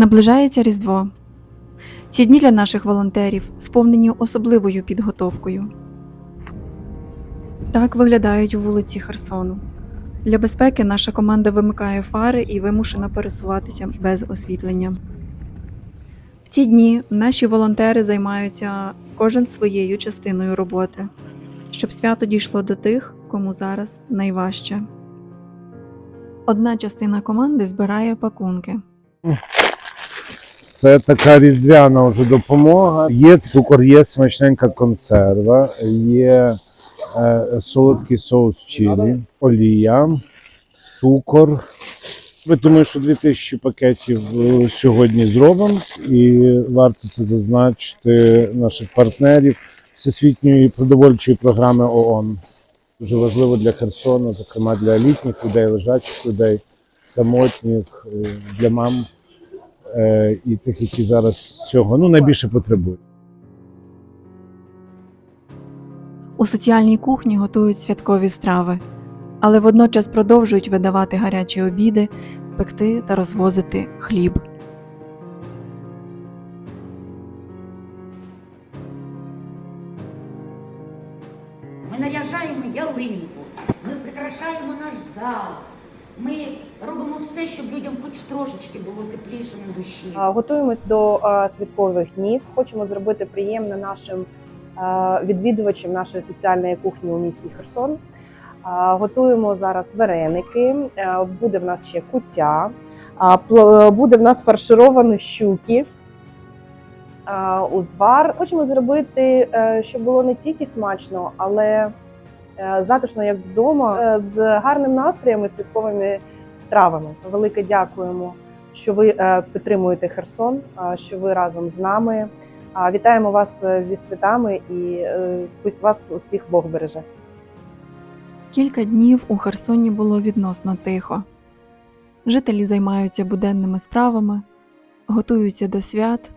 Наближається Різдво. Ці дні для наших волонтерів сповнені особливою підготовкою. Так виглядають вулиці Херсону. Для безпеки наша команда вимикає фари і вимушена пересуватися без освітлення. В ці дні наші волонтери займаються кожен своєю частиною роботи, щоб свято дійшло до тих, кому зараз найважче. Одна частина команди збирає пакунки. Це така різдвяна вже допомога. Є цукор, є смачненька консерва, є е, солодкий соус чилі, олія, цукор. Я думаю, що 2000 пакетів е, сьогодні зробимо, і варто це зазначити наших партнерів Всесвітньої продовольчої програми ООН. Дуже важливо для Херсону, зокрема для літніх людей, лежачих людей, самотніх, е, для мам і тих, які зараз цього ну, найбільше потребують. У соціальній кухні готують святкові страви, але водночас продовжують видавати гарячі обіди, пекти та розвозити хліб. Ми наряжаємо ялинку, ми прикрашаємо наш зал. Ми робимо все, щоб людям хоч трошечки було тепліше на душі. Готуємось до святкових днів. Хочемо зробити приємне нашим відвідувачам нашої соціальної кухні у місті Херсон. Готуємо зараз вареники. Буде в нас ще куття, а, буде в нас фаршировані щуки. Узвар. Хочемо зробити, е, щоб було не тільки смачно, але е, затишно, як вдома, е, з гарним настроєм і святковими стравами. Велике дякуємо що ви е, підтримуєте Херсон, що ви разом з нами. Вітаємо вас е, зі святами і е, пусть вас усіх Бог береже. Кілька днів у Херсоні було відносно тихо. Жителі займаються буденними справами, готуються до свят,